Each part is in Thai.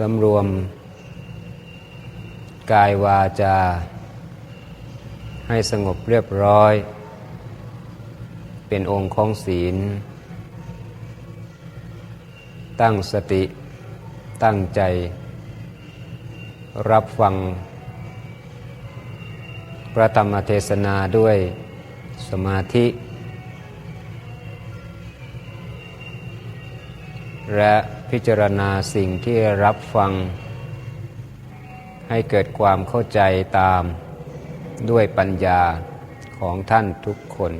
สำรวม กายวาจา ให้สงบเรียบร้อย เป็นองค์ของศีล ตั้งสติ ตั้งใจ รับฟัง พระธรรมเทศนาด้วยสมาธิ และ พิจารณาสิ่งที่รับฟัง ให้เกิดความเข้าใจตามด้วยปัญญาของท่านทุกคน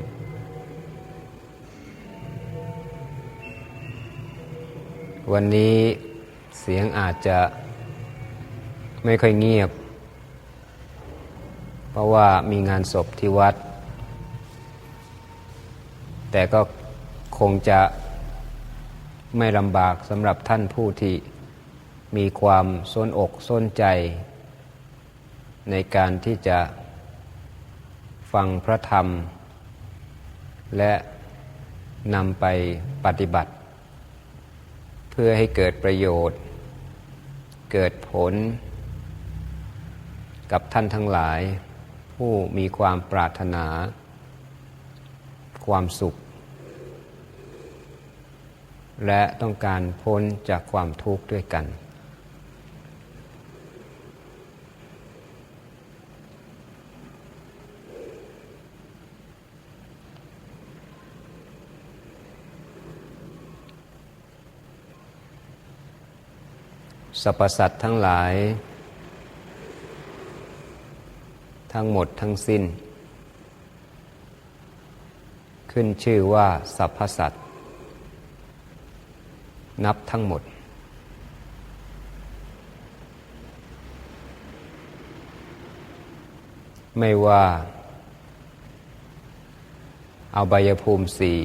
วันนี้เสียงอาจจะไม่ค่อยเงียบ เพราะว่ามีงานศพที่วัด แต่ก็คงจะ ไม่ลำบากสำหรับท่านผู้ที่มีความส้นอกส้นใจ ในการที่จะฟังพระธรรม และนำไปปฏิบัติ เพื่อให้เกิดประโยชน์ เกิดผล กับท่านทั้งหลาย ผู้มีความปรารถนา ความสุข และต้องการพ้นจากความทุกข์ด้วยกัน สรรพสัตว์ทั้งหลาย ทั้งหมดทั้งสิ้น ขึ้นชื่อว่าสรรพสัตว นับทั้งหมด ไม่ว่าเอาบายภูมิสี่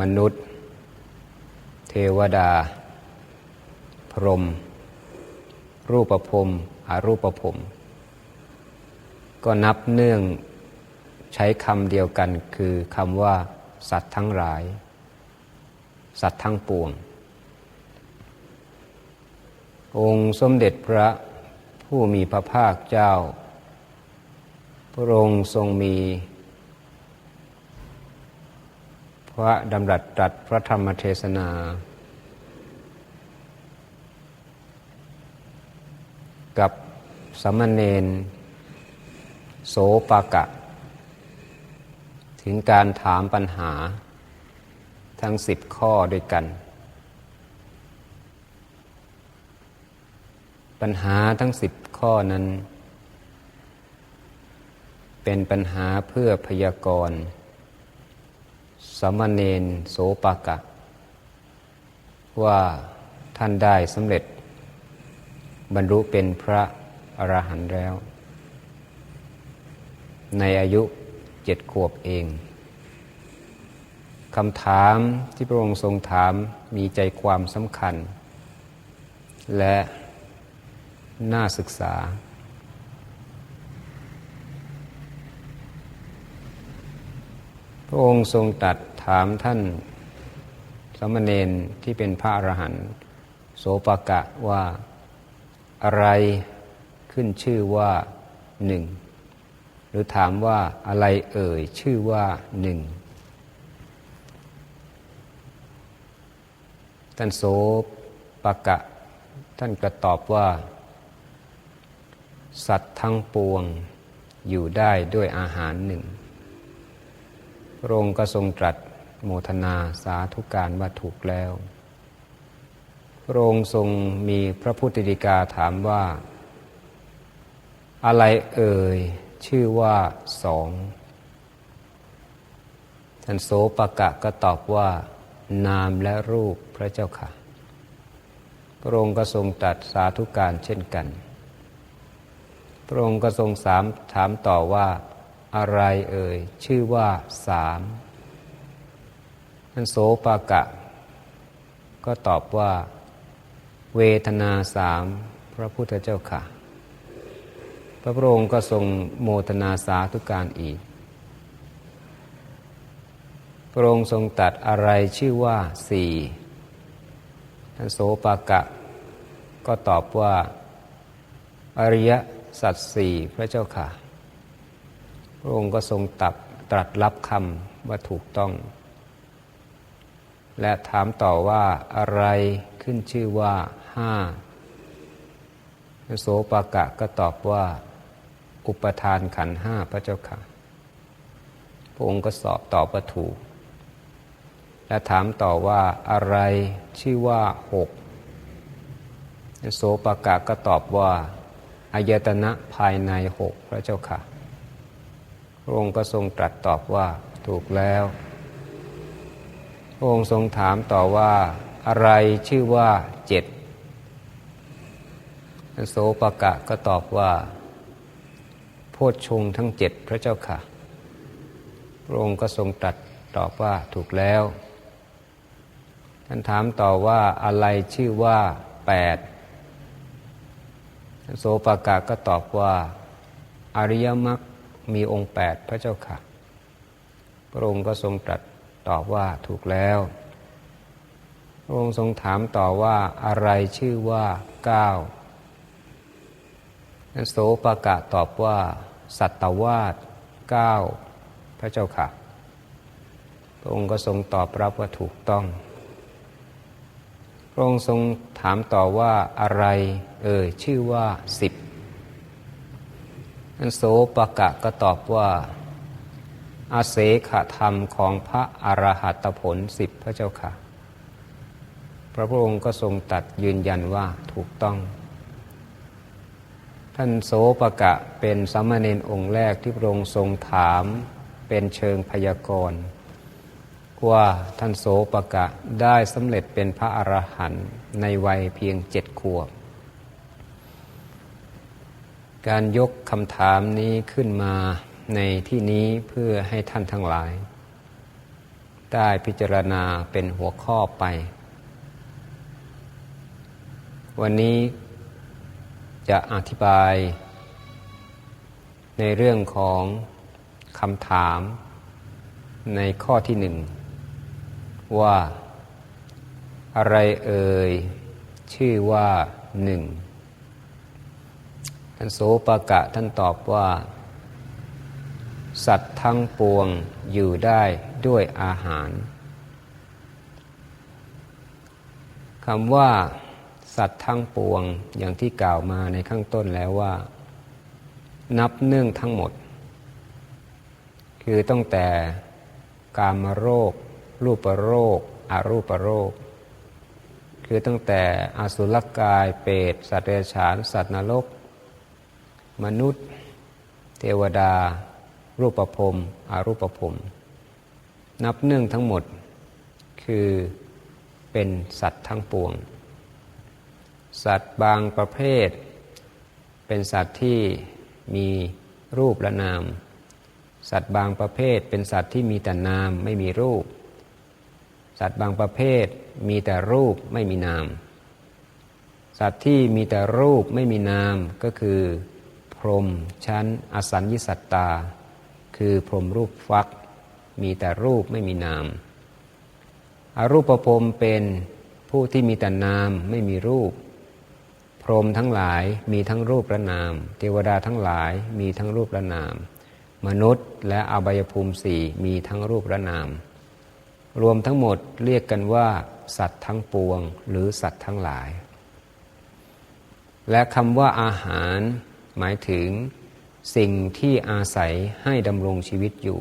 มนุษย์ เทวดา พรหมรูปภพอารูปภพก็นับเนื่องใช้คำเดียวกันคือคำว่าสัตว์ทั้งหลาย สัตว์ทั้งปวง องค์สมเด็จพระผู้มีพระภาคเจ้า พระองค์ทรงมี พระดำรัสตรัสพระธรรมเทศนา กับสามเณรโสปากะ ถึงการถามปัญหา ทั้งสิบข้อด้วยกัน ปัญหาทั้งสิบข้อนั้น เป็นปัญหาเพื่อพยากรณ์สามเณรโสปากะ ว่าท่านได้สำเร็จ บรรลุเป็นพระอรหันต์แล้ว ในอายุเจ็ดขวบเอง คำถามที่พระองค์ทรงถามมีใจความสำคัญ และน่าศึกษา พระองค์ทรงตรัสถามท่านสมณเณรที่เป็นพระอรหันต์โสปกะว่าอะไรขึ้นชื่อว่าหนึ่ง หรือถามว่าอะไรเอ่ยชื่อว่าหนึ่ง ท่านโสปะกะ ท่านกระตอบว่า สัตว์ทั้งปวงอยู่ได้ด้วยอาหารหนึ่งพระองค์ก็ทรงตรัสโมทนาสาธุการว่าถูกแล้วพระองค์ทรงมีพระพุทธดิกาถามว่า อะไรเอ่ยชื่อว่าสองท่านโสปะกะก็ตอบว่า นามและรูปพระเจ้าค่ะ พระองค์ก็ทรงตรัสสาธุการเช่นกัน พระองค์ก็ทรงสามถามต่อว่าอะไรเอ่ย ชื่อว่าสามท่านโสปากะ ก็ตอบว่า เวทนาสามพระพุทธเจ้าค่ะ พระพุทธองค์ก็ทรงโมทนาสาธุการอีก ระองค์ทรงตัดอะไรชื่อว่าสี่ท่านโสปากะ ก็ตอบว่า อริยสัจสี่พระเจ้าค่ะ พระองค์ก็ทรงตับตรัสรับคำว่าถูกต้อง และถามต่อว่าอะไรขึ้นชื่อว่าห้าโสปากะก็ตอบว่า อุปทานขันห้าพระเจ้าค่ะ พระองค์ก็สอบตอบว่าถูก และถามต่อว่าอะไรชื่อว่าหกโสปากะก็ตอบว่าอายตนะภายในหกพระเจ้าค่ะ พระองค์ก็ทรงตรัสตอบว่าถูกแล้ว พระองค์ทรงถามต่อว่าอะไรชื่อว่าเจ็ดโสปกะก็ตอบว่า โพชฌงทั้งเจ็ดพระเจ้าค่ะ พระองค์ก็ทรงตรัสตอบว่าถูกแล้ว ท่านถามต่อว่าอะไรชื่อว่าแปดโสปกะก็ตอบว่า อริยมรรคมีองค์แปดพระเจ้าค่ะ พระองค์ก็ทรงตรัสตอบว่าถูกแล้ว พระองค์ทรงถามต่อว่าอะไรชื่อว่าเก้าโสปกะตอบว่า สัตวาสเก้าพระเจ้าค่ะ พระองค์ก็ทรงตอบรับว่าถูกต้อง ระองค์ทรงถามต่อว่าอะไร เอ่ยชื่อว่าสิบอันโสปะกะก็ตอบว่าอาเสขธรรมของพระอรหัตผลสิบพระเจ้าค่ะ พระพุทธองค์ก็ทรงตัดยืนยันว่าถูกต้อง ท่านโสปะกะเป็นสามเณรองค์แรกที่พระองค์ทรงถามเป็นเชิงพยากรณ์ ว่าท่านโสปกะได้สำเร็จเป็นพระอรหันต์ในวัยเพียงเจ็ดขวบ การยกคำถามนี้ขึ้นมาในที่นี้เพื่อให้ท่านทั้งหลาย ได้พิจารณาเป็นหัวข้อไป วันนี้จะอธิบาย ในเรื่องของคำถามในข้อที่หนึ่ง ว่า อะไรเอ่ย ชื่อว่าหนึ่งท่านโสปกะท่านตอบว่า สัตว์ทั้งปวงอยู่ได้ด้วยอาหารคำว่า สัตว์ทั้งปวงอย่างที่กล่าวมาในข้างต้นแล้วว่า นับเนื่องทั้งหมด คือตั้งแต่กามโรค รูปโรคอารูปโรค คือตั้งแต่อสุรกายเปรตสัตว์เดรัจฉาน สัตว์นรก มนุษย์ เทวดา รูปภพอารูปภพนับเนื่องทั้งหมด คือเป็นสัตว์ทั้งปวง สัตว์บางประเภท เป็นสัตว์ที่มีรูปและนาม สัตว์บางประเภท เป็นสัตว์ที่มีแต่นามไม่มีรูป สัตว์บางประเภทมีแต่รูปไม่มีนาม สัตว์ที่มีแต่รูปไม่มีนามก็คือ พรหมชั้นอสัญญิสัตตา คือพรหมรูปฟัก มีแต่รูปไม่มีนามอารูปภพเป็นผู้ที่มีแต่นามไม่มีรูป พรหมทั้งหลายมีทั้งรูปและนาม เทวดาทั้งหลายมีทั้งรูปและนาม มนุษย์และอบายภูมิสี่มีทั้งรูปและนาม รวมทั้งหมดเรียกกันว่า สัตว์ทั้งปวง หรือสัตว์ทั้งหลาย และคำว่าอาหาร หมายถึง สิ่งที่อาศัยให้ดำรงชีวิตอยู่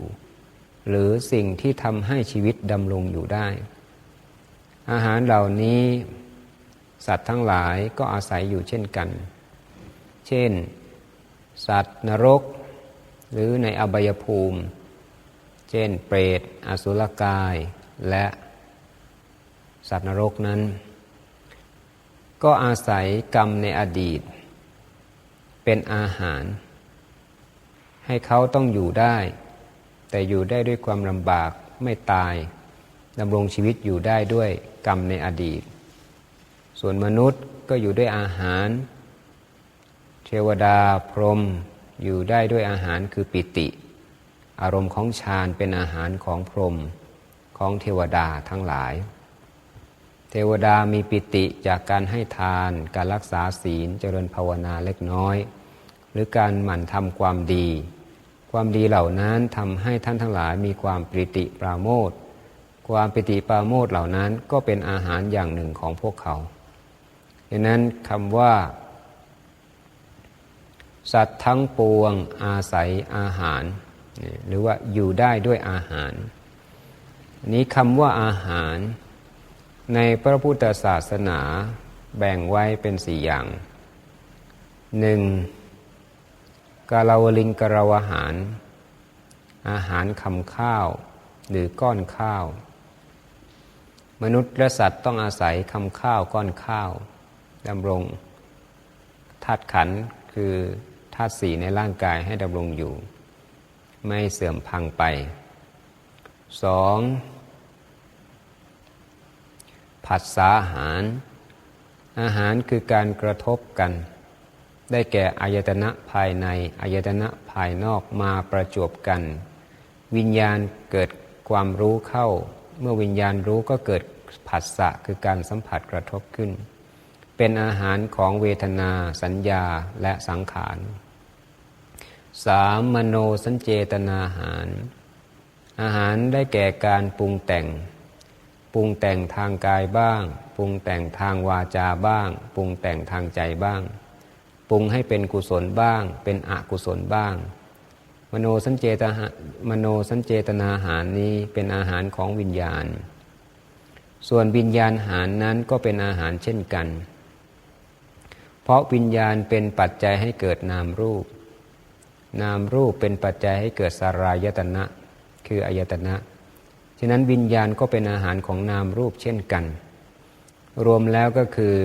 หรือสิ่งที่ทำให้ชีวิตดำรงอยู่ได้ อาหารเหล่านี้ สัตว์ทั้งหลายก็อาศัยอยู่เช่นกัน เช่น สัตว์นรก หรือในอบายภูมิ เช่น เปรต อสุรกาย และสัตว์นรกนั้น ก็อาศัยกรรมในอดีต เป็นอาหาร ให้เขาต้องอยู่ได้ แต่อยู่ได้ด้วยความลำบากไม่ตายดำรงชีวิตอยู่ได้ด้วยกรรมในอดีต ส่วนมนุษย์ก็อยู่ด้วยอาหาร เทวดาพรหมอยู่ได้ด้วยอาหารคือปิติ อารมณ์ของฌานเป็นอาหารของพรหม ของเทวดาทั้งหลาย เทวดามีปิติจากการให้ทาน การรักษาศีลเจริญภาวนาเล็กน้อย หรือการหมั่นทำความดี ความดีเหล่านั้นทำให้ท่านทั้งหลายมีความปิติปราโมทความปิติปราโมทเหล่านั้นก็เป็นอาหารอย่างหนึ่งของพวกเขาดังนั้นคำว่า สัตว์ทั้งปวงอาศัยอาหาร หรือว่าอยู่ได้ด้วยอาหาร นี้คำว่าอาหาร ในพระพุทธศาสนาแบ่งไว้เป็นสี่อย่างหนึ่งกาลาวลิงกราวอาหาร อาหารคำข้าว หรือก้อนข้าว มนุษย์และสัตว์ต้องอาศัยคำข้าวก้อนข้าวดำรงธาตุขันคือธาตุสีในร่างกายให้ดำรงอยู่ ไม่เสื่อมพังไป สองผัสสาอาหาร อาหารคือการกระทบกัน ได้แก่อายตนะภายในอายตนะภายนอกมาประจวบกัน วิญญาณเกิดความรู้เข้า เมื่อวิญญาณรู้ก็เกิดผัสสะคือการสัมผัสกระทบขึ้น เป็นอาหารของเวทนา สัญญาและสังขารสามมโนสัญเจตนาอาหาร อาหารได้แก่การปรุงแต่ง ปรุงแต่งทางกายบ้าง ปรุงแต่งทางวาจาบ้าง ปรุงแต่งทางใจบ้าง ปรุงให้เป็นกุศลบ้าง เป็นอกุศลบ้าง มโนสัญเจตมโนสัญเจตนาอาหารนี้เป็นอาหารของวิญญาณ ส่วนวิญญาณอาหารนั้นก็เป็นอาหารเช่นกัน เพราะวิญญาณเป็นปัจจัยให้เกิดนามรูป นามรูปเป็นปัจจัยให้เกิดสารายตนะ คืออายตนะ ฉะนั้นวิญญาณก็เป็นอาหารของนามรูปเช่นกัน รวมแล้วก็คือ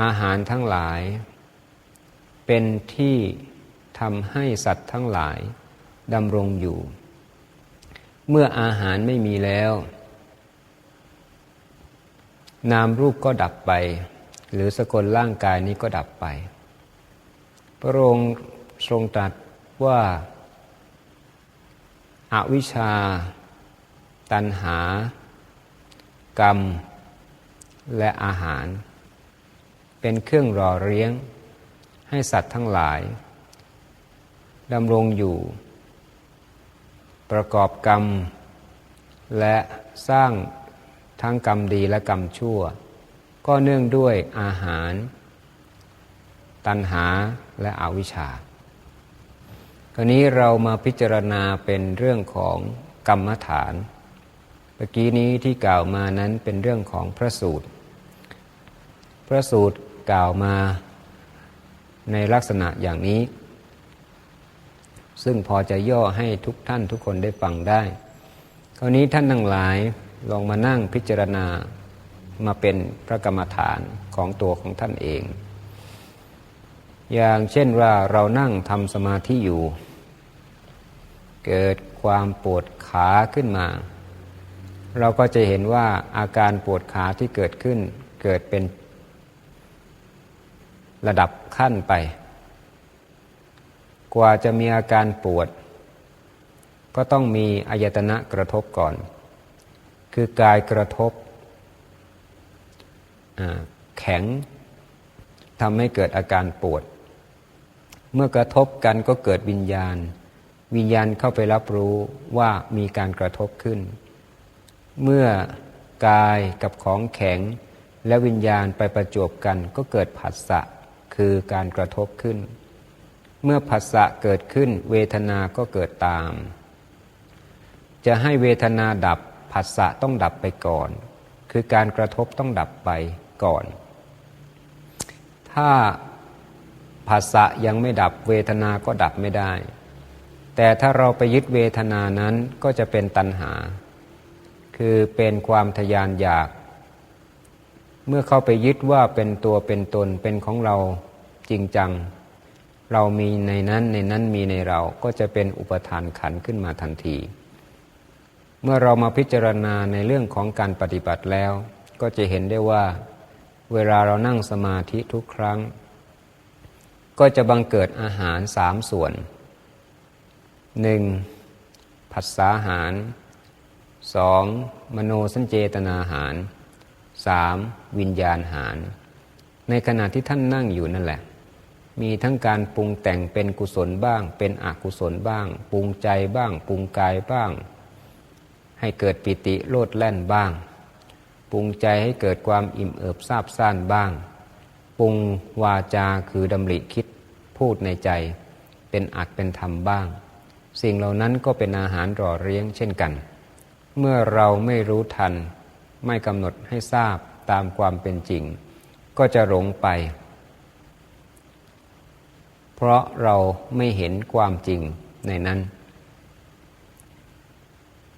อาหารทั้งหลาย เป็นที่ทำให้สัตว์ทั้งหลายดำรงอยู่ เมื่ออาหารไม่มีแล้ว นามรูปก็ดับไป หรือสกลร่างกายนี้ก็ดับไป พระองค์ทรงตรัสว่า อาวิชชา ตัณหา กรรม และอาหาร เป็นเครื่องรอเลี้ยง ให้สัตว์ทั้งหลายดำรงอยู่ ประกอบกรรม และสร้างทั้งกรรมดีและกรรมชั่ว ก็เนื่องด้วยอาหาร ตัณหาและอวิชชา คราวนี้เรามาพิจารณาเป็นเรื่องของกรรมฐาน เมื่อกี้นี้ที่กล่าวมานั้นเป็นเรื่องของพระสูตร พระสูตรกล่าวมาในลักษณะอย่างนี้ ซึ่งพอจะย่อให้ทุกท่านทุกคนได้ฟังได้ คราวนี้ท่านทั้งหลายลองมานั่งพิจารณามาเป็นพระกรรมฐานของตัวของท่านเอง อย่างเช่นว่าเรานั่งทำสมาธิอยู่ เกิดความปวดขาขึ้นมา เราก็จะเห็นว่าอาการปวดขาที่เกิดขึ้น เกิดเป็นระดับขั้นไป กว่าจะมีอาการปวด ก็ต้องมีอายตนะกระทบก่อน คือกายกระทบแข็งทำให้เกิดอาการปวด เมื่อกระทบกันก็เกิดวิญญาณ วิญญาณเข้าไปรับรู้ว่ามีการกระทบขึ้น เมื่อกายกับของแข็ง และวิญญาณไปประจบกันก็เกิดผัสสะคือการกระทบขึ้น เมื่อผัสสะเกิดขึ้น เวทนาก็เกิดตาม จะให้เวทนาดับผัสสะต้องดับไปก่อน คือการกระทบต้องดับไปก่อน ถ้า ภาษะยังไม่ดับเวทนาก็ดับไม่ได้ แต่ถ้าเราไปยึดเวทนานั้นก็จะเป็นตัณหา คือเป็นความทยานอยาก เมื่อเข้าไปยึดว่าเป็นตัวเป็นตนเป็นของเราจริงจัง เรามีในนั้นในนั้นมีในเราก็จะเป็นอุปทานขันขึ้นมาทันที เมื่อเรามาพิจารณาในเรื่องของการปฏิบัติแล้ว ก็จะเห็นได้ว่า เวลาเรานั่งสมาธิทุกครั้ง ก็จะบังเกิดอาหารสามส่วนหนึ่งผัสสาหารสองมโนสัญเจตนาหารสามวิญญาณหาร ในขณะที่ท่านนั่งอยู่นั่นแหละ มีทั้งการปรุงแต่งเป็นกุศลบ้าง เป็นอกุศลบ้าง ปรุงใจบ้าง ปรุงกายบ้าง ให้เกิดปิติโลดแล่นบ้าง ปรุงใจให้เกิดความอิ่มเอิบซาบซ่านบ้าง ปรุงวาจาคือดำริคิดพูดในใจ เป็นอัดเป็นธรรมบ้าง สิ่งเหล่านั้นก็เป็นอาหารรอเลี้ยงเช่นกัน เมื่อเราไม่รู้ทัน ไม่กำหนดให้ทราบตามความเป็นจริง ก็จะหลงไป เพราะเราไม่เห็นความจริงในนั้น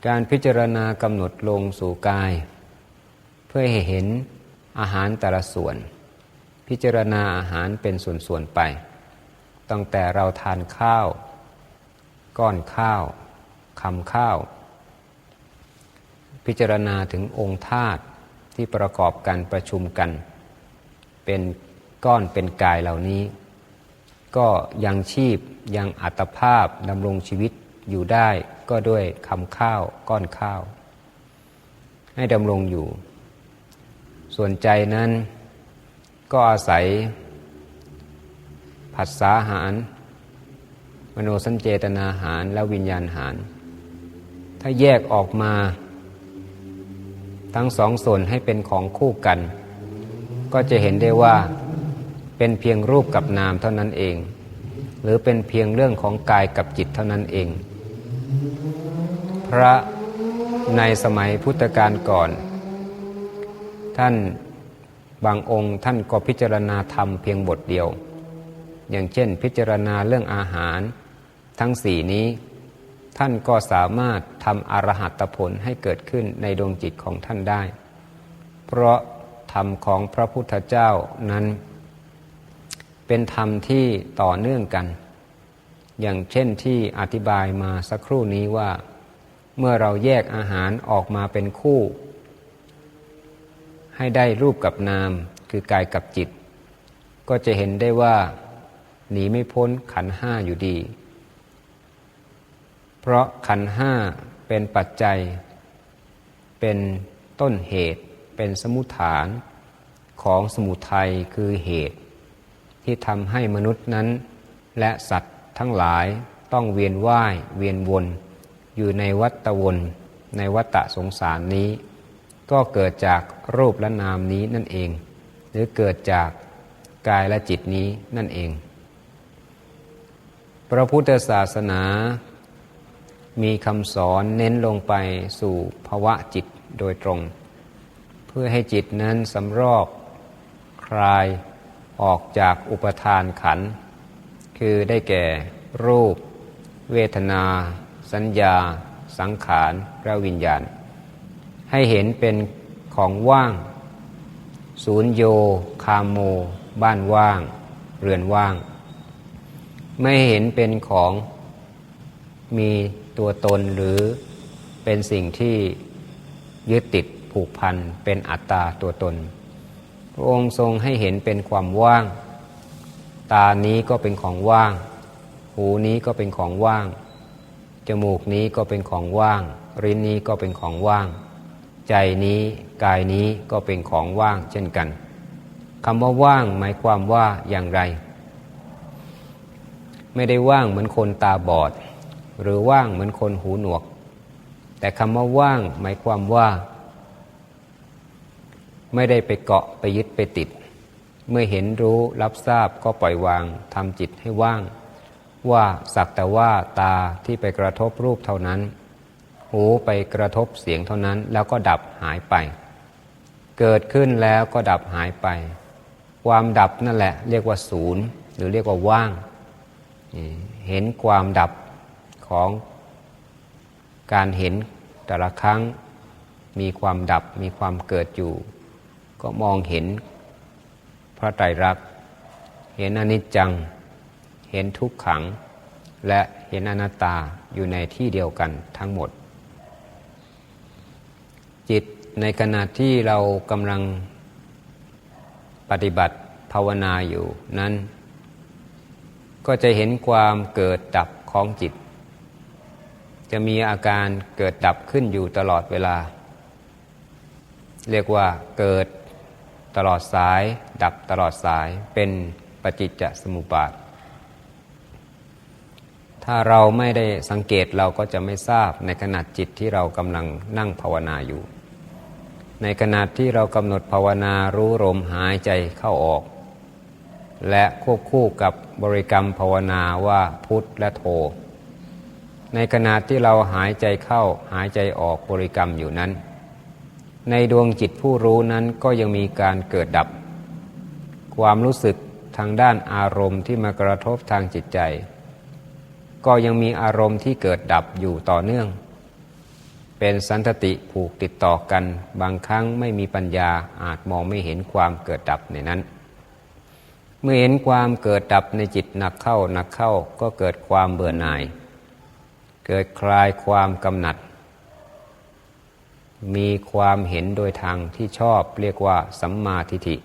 การพิจารณากำหนดลงสู่กาย เพื่อให้เห็นอาหารแต่ละส่วน พิจารณาอาหารเป็นส่วนๆไป ตั้งแต่เราทานข้าว ก้อนข้าวคำข้าว พิจารณาถึงองค์ธาตุที่ประกอบกันประชุมกัน เป็นก้อนเป็นกายเหล่านี้ ก็ยังชีพยังอัตภาพดำรงชีวิตอยู่ได้ก็ด้วยคำข้าวก้อนข้าว ให้ดำรงอยู่ ส่วนใจนั้น ก็อาศัยผัสสาหาร มโนสัญเจตนาหาร และวิญญาณหาร ถ้าแยกออกมา ทั้งสองส่วนให้เป็นของคู่กัน ก็จะเห็นได้ว่าเป็นเพียงรูปกับนามเท่านั้นเอง หรือเป็นเพียงเรื่องของกายกับจิตเท่านั้นเอง พระในสมัยพุทธกาลก่อน ท่าน บางองค์ท่านก็พิจารณาธรรมเพียงบทเดียว อย่างเช่นพิจารณาเรื่องอาหาร ทั้งสี่นี้ ท่านก็สามารถทำอรหัตผลให้เกิดขึ้นในดวงจิตของท่านได้ เพราะธรรมของพระพุทธเจ้านั้น เป็นธรรมที่ต่อเนื่องกัน อย่างเช่นที่อธิบายมาสักครู่นี้ว่า เมื่อเราแยกอาหารออกมาเป็นคู่ ให้ได้รูปกับนาม คือกายกับจิต ก็จะเห็นได้ว่า หนีไม่พ้นขันห้าอยู่ดี เพราะขันห้าเป็นปัจจัย เป็นต้นเหตุ เป็นสมุฐานของสมุทัยคือเหตุ ที่ทำให้มนุษย์นั้น และสัตว์ทั้งหลายต้องเวียนว่ายเวียนวน อยู่ในวัฏวนในวัฏสงสารนี้ ก็เกิดจากรูปและนามนี้นั่นเอง หรือเกิดจากกายและจิตนี้นั่นเอง พระพุทธศาสนา มีคำสอนเน้นลงไปสู่ภาวะจิตโดยตรง เพื่อให้จิตนั้นสำรอกคลายออกจากอุปทานขันธ์คือได้แก่รูป เวทนา สัญญา สังขารและวิญญาณ ให้เห็นเป็นของว่าง ศูนย์โย คาโม บ้านว่าง เรือนว่าง ไม่เห็นเป็นของมีตัวตนหรือเป็นสิ่งที่ยึดติดผูกพันเป็นอัตตาตัวตน พระองค์ทรงให้เห็นเป็นความว่าง ตานี้ก็เป็นของว่าง หูนี้ก็เป็นของว่าง จมูกนี้ก็เป็นของว่าง ริ้นนี้ก็เป็นของว่าง ใจนี้กายนี้ก็เป็นของว่างเช่นกันคำว่าว่างหมายความว่าอย่างไร ไม่ได้ว่างเหมือนคนตาบอด หรือว่างเหมือนคนหูหนวก แต่คำว่าว่างหมายความว่า ไม่ได้ไปเกาะไปยึดไปติด เมื่อเห็นรู้รับทราบก็ปล่อยวางทำจิตให้ว่าง ว่าสักแต่ว่าตาที่ไปกระทบรูปเท่านั้น หูไปกระทบเสียงเท่านั้น แล้วก็ดับหายไป เกิดขึ้นแล้วก็ดับหายไป ความดับนั่นแหละ เรียกว่าศูนย์ หรือเรียกว่าว่าง เห็นความดับของการเห็นแต่ละครั้งมีความดับมีความเกิดอยู่ ก็มองเห็นพระไตรลักษณ์เห็นอนิจจัง เห็นทุกขัง และเห็นอนัตตาอยู่ในที่เดียวกันทั้งหมด จิตในขณะที่เรากำลังปฏิบัติภาวนาอยู่นั้น ก็จะเห็นความเกิดดับของจิต จะมีอาการเกิดดับขึ้นอยู่ตลอดเวลา เรียกว่าเกิดตลอดสาย ดับตลอดสายเป็นปฏิจจสมุปบาท ถ้าเราไม่ได้สังเกตเราก็จะไม่ทราบในขณะจิตที่เรากำลังนั่งภาวนาอยู่ ในขณะที่เรากำหนดภาวนารู้ลมหายใจเข้าออก และควบคู่กับบริกรรมภาวนาว่าพุทธและโท ในขณะที่เราหายใจเข้าหายใจออกบริกรรมอยู่นั้น ในดวงจิตผู้รู้นั้นก็ยังมีการเกิดดับ ความรู้สึกทางด้านอารมณ์ที่มากระทบทางจิตใจ ก็ยังมีอารมณ์ที่เกิดดับอยู่ต่อเนื่อง เป็นสันตติผูกติดต่อกัน บางครั้งไม่มีปัญญาอาจมองไม่เห็นความเกิดดับในนั้น เมื่อเห็นความเกิดดับในจิตหนักเข้าหนักเข้าก็เกิดความเบื่อหน่าย เกิดคลายความกำหนัด มีความเห็นโดยทางที่ชอบเรียกว่าสัมมาทิฏฐิ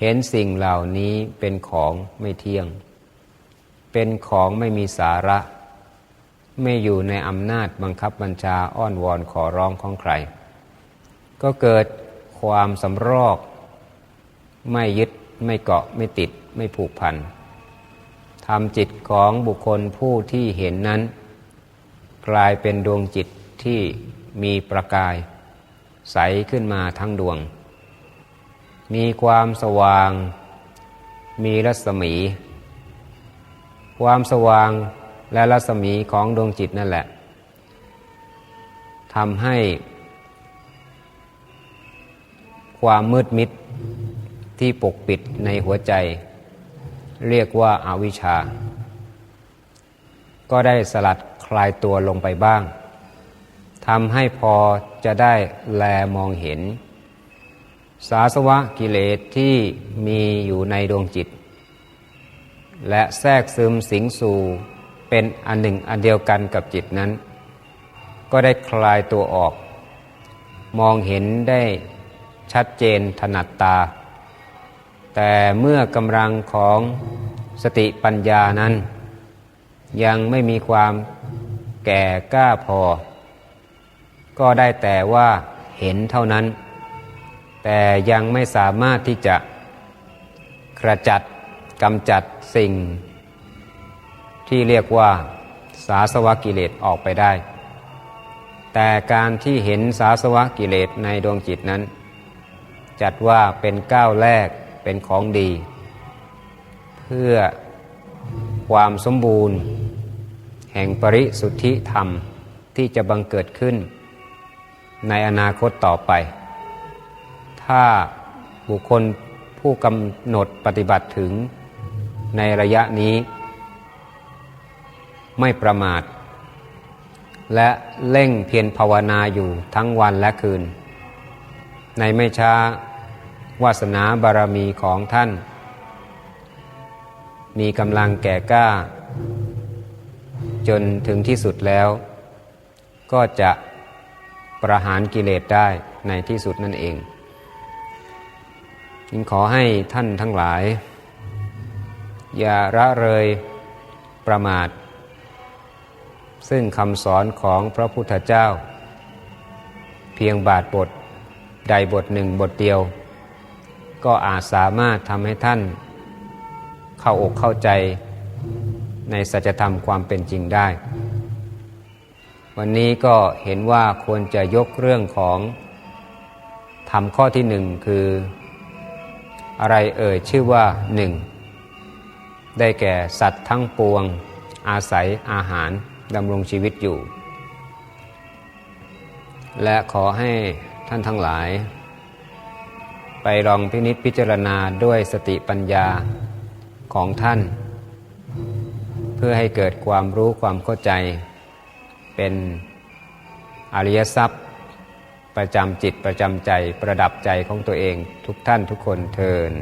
เห็นสิ่งเหล่านี้เป็นของไม่เที่ยง เป็นของไม่มีสาระ ไม่อยู่ในอำนาจบังคับบัญชาอ้อนวอนขอร้องของใคร ก็เกิดความสำรอก ไม่ยึดไม่เกาะไม่ติดไม่ผูกพันทำจิตของบุคคลผู้ที่เห็นนั้น กลายเป็นดวงจิตที่มีประกาย ใสขึ้นมาทั้งดวง มีความสว่าง มีรัศมี ความสว่าง และรัศมีของดวงจิตนั่นแหละทำให้ ความมืดมิดที่ปกปิดในหัวใจ เรียกว่าอาวิชชา ก็ได้สลัดคลายตัวลงไปบ้างทำให้พอจะได้แลมองเห็น สาสวะกิเลสที่มีอยู่ในดวงจิต และแทรกซึมสิงสู่ เป็นอันหนึ่งอันเดียวกันกับจิตนั้น ก็ได้คลายตัวออก มองเห็นได้ชัดเจนถนัดตา แต่เมื่อกำลังของสติปัญญานั้น ยังไม่มีความแก่กล้าพอ ก็ได้แต่ว่าเห็นเท่านั้น แต่ยังไม่สามารถที่จะกระจัดกำจัดสิ่ง ที่เรียกว่าสาสวะกิเลสออกไปได้ แต่การที่เห็นสาสวะกิเลสในดวงจิตนั้น จัดว่าเป็นก้าวแรกเป็นของดี เพื่อความสมบูรณ์ แห่งปริสุทธิธรรมที่จะบังเกิดขึ้น ในอนาคตต่อไป ถ้าบุคคลผู้กำหนดปฏิบัติถึงในระยะนี้ ไม่ประมาท และเร่งเพียรภาวนาอยู่ทั้งวันและคืน ในไม่ช้าวาสนาบารมีของท่าน มีกำลังแก่กล้า จนถึงที่สุดแล้ว ก็จะประหารกิเลสได้ในที่สุดนั่นเองจึงขอให้ท่านทั้งหลาย อย่าละเลยประมาท ซึ่งคำสอนของพระพุทธเจ้า เพียงบาทบทใดบทหนึ่งบทเดียว ก็อาจสามารถทำให้ท่าน เข้าอกเข้าใจในสัจธรรมความเป็นจริงได้ วันนี้ก็เห็นว่าควรจะยกเรื่องของธรรมข้อที่หนึ่งคือ อะไรเอ่ยชื่อว่าหนึ่งได้แก่สัตว์ทั้งปวง อาศัยอาหาร ดำรงชีวิตอยู่ และขอให้ท่านทั้งหลาย ไปลองพินิษพิจารณาด้วยสติปัญญาของท่าน เพื่อให้เกิดความรู้ความเข้าใจ เป็นอริยทรัพย์ ประจำจิตประจำใจประดับใจของตัวเองทุกท่านทุกคนเทิน